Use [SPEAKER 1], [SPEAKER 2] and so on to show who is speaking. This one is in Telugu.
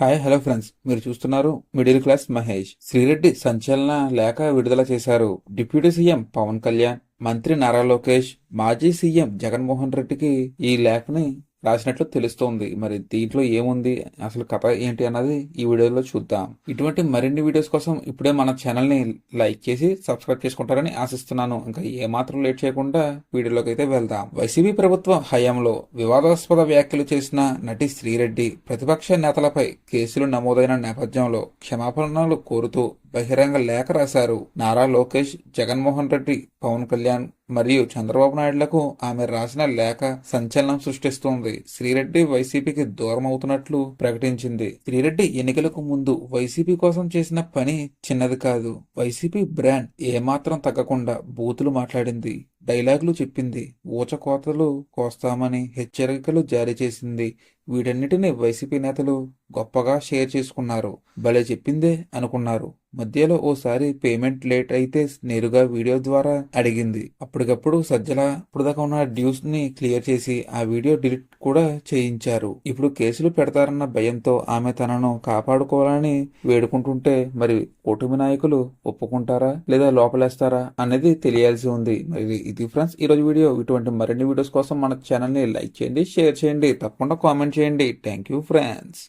[SPEAKER 1] Hi hello friends. మీరు చూస్తున్నారు మిడిల్ క్లాస్ మహేష్. శ్రీరెడ్డి సంచలన లేఖ విడుదల చేశారు. డిప్యూటీ సీఎం పవన్ కళ్యాణ్ మంత్రి నారా లోకేష్ మాజీ సీఎం జగన్మోహన్ రెడ్డికి ఈ లేఖని రాసినట్లు తెలుస్తోంది. మరి దీంట్లో ఏముంది? అసలు కథ ఏంటి అన్నది ఈ వీడియోలో చూద్దాం. ఇటువంటి మరిన్ని వీడియోస్ కోసం ఇప్పుడే మన ఛానల్ని లైక్ చేసి సబ్స్క్రైబ్ చేసుకుంటారని ఆశిస్తున్నాను. ఇంకా ఏమాత్రం లేట్ చేయకుండా వీడియోలోకి అయితే వెళ్దాం. వైసీపీ ప్రభుత్వం హయాంలో వివాదాస్పద వ్యాఖ్యలు చేసిన నటి శ్రీరెడ్డి ప్రతిపక్ష నేతలపై కేసులు నమోదైన నేపథ్యంలో క్షమాపణలు కోరుతూ బహిరంగ లేఖ రాశారు. నారా లోకేష్ జగన్మోహన్ రెడ్డి పవన్ కళ్యాణ్ మరియు చంద్రబాబు నాయుడులకు ఆమె రాసిన లేఖ సంచలనం సృష్టిస్తోంది. శ్రీరెడ్డి వైసీపీకి దూరం అవుతున్నట్లు ప్రకటించింది. శ్రీరెడ్డి ఎన్నికలకు ముందు వైసీపీ కోసం చేసిన పని చిన్నది కాదు. వైసీపీ బ్రాండ్ ఏమాత్రం తగ్గకుండా బూతులు మాట్లాడింది. డైలాగులు చెప్పింది. ఊచకోతలు కోస్తామని హెచ్చరికలు జారీ చేసింది. వీటన్నిటిని వైసీపీ నేతలు గొప్పగా షేర్ చేసుకున్నారు. భలే చెప్పిందే అనుకున్నారు. మధ్యలో ఓసారి పేమెంట్ లేట్ అయితే నేరుగా వీడియో ద్వారా అడిగింది. అప్పటికప్పుడు సజ్జల ఇప్పుడుదాకా ఉన్న డ్యూస్ని క్లియర్ చేసి ఆ వీడియో డిలీట్ కూడా చేయించారు. ఇప్పుడు కేసులు పెడతారన్న భయంతో ఆమె తనను కాపాడుకోవాలని వేడుకుంటుంటే మరి కూటమి నాయకులు ఒప్పుకుంటారా లేదా లోపలేస్తారా అనేది తెలియాల్సి ఉంది. మరి ఇది ఫ్రెండ్స్ ఈ రోజు వీడియో. ఇటువంటి మరిన్ని వీడియోస్ కోసం మన ఛానల్ని లైక్ చేయండి షేర్ చేయండి. తప్పకుండా కామెంట్ చేయండి థ్యాంక్ యూ ఫ్రెండ్స్